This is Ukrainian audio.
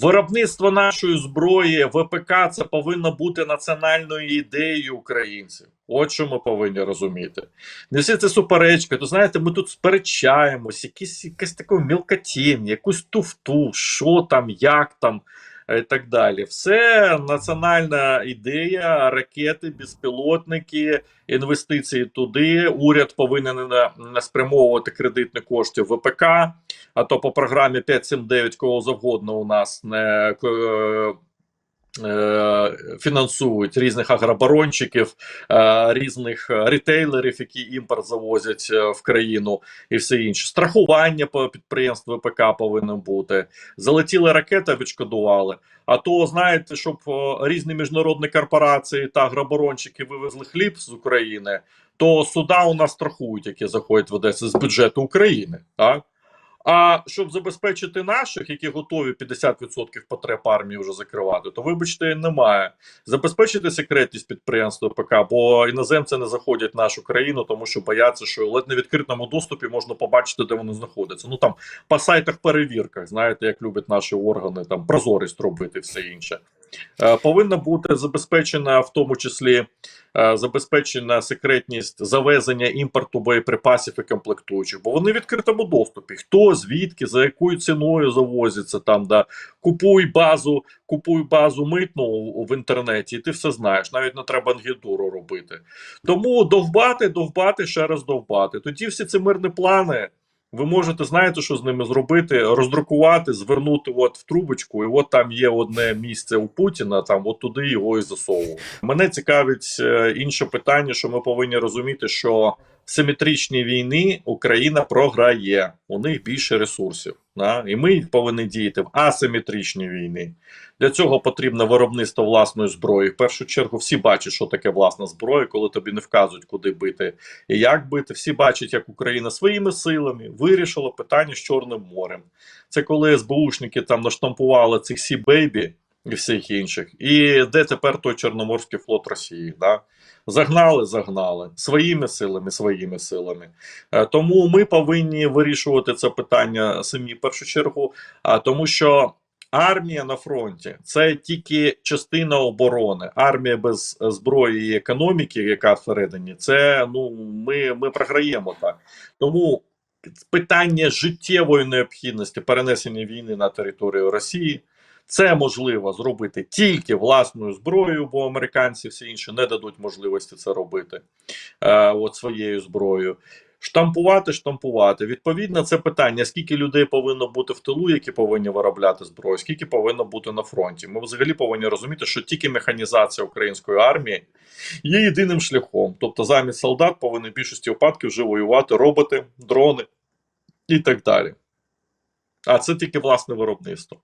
Виробництво нашої зброї ВПК це повинно бути національною ідеєю українців. От що ми повинні розуміти. Не всі це суперечки. То знаєте, ми тут сперечаємось, якісь якась таку мілкотінь, якусь туфту, що там, як там і так далі. Все національна ідея, ракети, безпілотники, інвестиції туди. Уряд повинен на- на спрямовувати кредитні кошти в ВПК. А то по програмі 579 кого завгодно у нас не е, е, фінансують різних агроборончиків, е, різних рітейлерів, які імпорт завозять е, в країну, і все інше. Страхування по підприємств ВПК повинно бути. Залетіли ракети, відшкодували. А то знаєте, щоб е, різні міжнародні корпорації та агроборончики вивезли хліб з України, то суда у нас страхують, які заходять в Одесу з бюджету України. Так? А щоб забезпечити наших, які готові 50% потреб армії вже закривати, то вибачте, немає. Забезпечити секретність підприємства ПК, бо іноземці не заходять в нашу країну, тому що бояться, що ледь на відкритому доступі можна побачити, де вони знаходяться. Ну там по сайтах перевірках, знаєте, як люблять наші органи, там прозорість робити, все інше. Е, повинна бути забезпечена в тому числі е, забезпечена секретність завезення імпорту боєприпасів і комплектуючих, бо вони в відкритому доступі. Хто звідки, за якою ціною завозиться там, да купуй базу, купуй базу митну в інтернеті, і ти все знаєш. Навіть не треба ангідуру робити. Тому довбати, довбати, ще раз довбати. Тоді всі ці мирні плани. Ви можете знаєте, що з ними зробити? Роздрукувати, звернути от в трубочку, і от там є одне місце у Путіна. Там от туди його і засовувати. Мене цікавить е, інше питання, що ми повинні розуміти, що симетричній війні Україна програє, у них більше ресурсів. Да? І ми повинні діяти в асиметричній війні. Для цього потрібно виробництво власної зброї. В першу чергу всі бачать, що таке власна зброя, коли тобі не вказують, куди бити і як бити. Всі бачать, як Україна своїми силами вирішила питання з Чорним морем. Це коли СБУшники там наштампували цих сі бейбі і всіх інших. І де тепер той Чорноморський флот Росії? Да? Загнали, загнали своїми силами, своїми силами. Е, Тому ми повинні вирішувати це питання самі в першу чергу, тому що. Армія на фронті це тільки частина оборони. Армія без зброї і економіки, яка всередині, це ну ми, ми програємо так. Тому питання життєвої необхідності перенесення війни на територію Росії. Це можливо зробити тільки власною зброєю, бо американці всі інші не дадуть можливості це робити е, от своєю зброєю. Штампувати, штампувати. Відповідно, це питання: скільки людей повинно бути в тилу, які повинні виробляти зброю, скільки повинно бути на фронті. Ми взагалі повинні розуміти, що тільки механізація української армії є єдиним шляхом. Тобто, замість солдат повинні в більшості випадків вже воювати роботи, дрони і так далі. А це тільки власне виробництво.